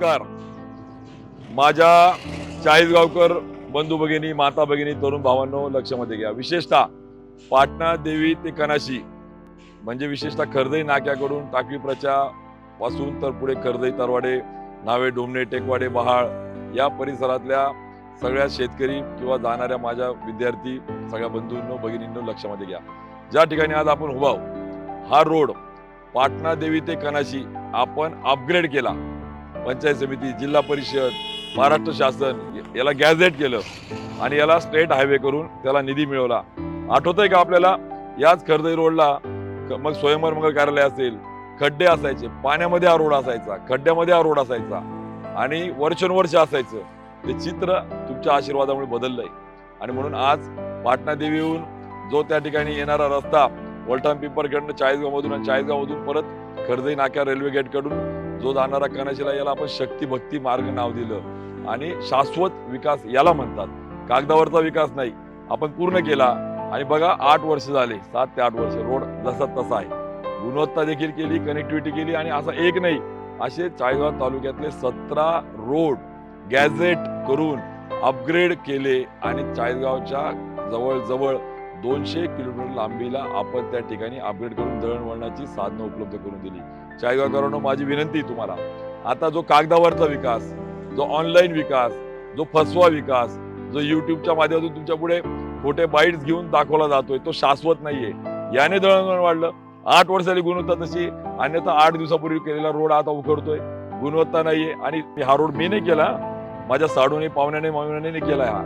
नमस्कार. माझ्या चाळीसगावकर बंधू भगिनी माता भगिनी तरुण भावांनो लक्षामध्ये घ्या. विशेषतः पाटणा देवी ते कनाशी म्हणजे विशेषतः खर्दई नाक्याकडून टाकवी प्रचा पासून तर पुढे खर्दई तरवाडे नावे डोमणे टेकवाडे बहाळ या परिसरातल्या सगळ्या शेतकरी किंवा जाणाऱ्या माझ्या विद्यार्थी सगळ्या बंधूंनो भगिनींनो लक्षामध्ये घ्या. ज्या ठिकाणी आज आपण उभा हा रोड पाटणा देवी ते कनाशी आपण अपग्रेड केला. पंचायत समिती जिल्हा परिषद महाराष्ट्र शासन याला गॅझेट केलं आणि याला स्टेट हायवे करून त्याला निधी मिळवला. आठवतंय का आपल्याला? याच खर्दई रोडला मग स्वयंवर मंगल कार्यालय असेल खड्डे असायचे पाण्यामध्ये हा रोड असायचा खड्ड्यामध्ये हा रोड असायचा आणि वर्षानुवर्ष असायचं. ते चित्र तुमच्या आशीर्वादामुळे बदललंय. आणि म्हणून आज पाटणा देवीहून जो त्या ठिकाणी येणारा रस्ता वलटाण पिंपरकडनं चाळीसगाव मधून आणि चाळीसगाव मधून परत खर्दई नाक्या रेल्वे गेटकडून जो जाणारा कनाशीला याला आपण शक्ती भक्ती मार्ग नाव दिलं. आणि शाश्वत विकास याला म्हणतात. कागदावरचा विकास नाही आपण पूर्ण केला. आणि बघा आठ वर्ष झाले. सात ते आठ वर्ष. रोड जसा तसा आहे. गुणवत्ता देखील केली कनेक्टिव्हिटी केली आणि असा एक नाही असे चाळीसगाव तालुक्यातले सतरा रोड गॅझेट करून अपग्रेड केले आणि चाळीसगावच्या जवळजवळ दोनशे किलोमीटर लांबीला आपण त्या ठिकाणी अपग्रेड करून दळणवळणाची साधनं उपलब्ध करून दिली. चाळीसगावकरांनो माझी विनंती तुम्हाला. आता जो कागदावरचा विकास जो ऑनलाईन विकास जो फसवा विकास जो युट्यूबच्या माध्यमातून तुमच्यापुढे खोटे बाईट्स घेऊन दाखवला जातोय तो शाश्वत नाहीये. याने दळणवळण वाढलं. आठ वर्षाली गुणवत्ता तशी अन्यथा आठ दिवसापूर्वी केलेला रोड आता उखडतोय. गुणवत्ता नाहीये आणि हा रोड मी नाही केला माझ्या साडूने पाहुण्याने मावण्याने केलाय हा.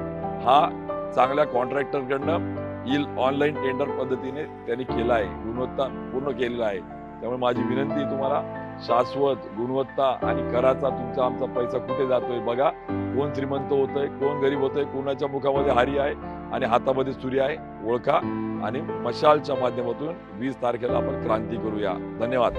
हा चांगल्या कॉन्ट्रॅक्टरकडनं येईल ऑनलाईन टेंडर पद्धतीने त्यांनी केला आहे. गुणवत्ता पूर्ण केलेला आहे. त्यामुळे माझी विनंती तुम्हाला शाश्वत गुणवत्ता आणि कराचा तुमचा आमचा पैसा कुठे जातोय बघा. कोण श्रीमंत होतोय कोण गरीब होतोय कोणाच्या मुखामध्ये हारी आहे आणि हातामध्ये सूर्य आहे ओळखा. आणि मशालच्या माध्यमातून वीस तारखेला आपण क्रांती करूया. धन्यवाद.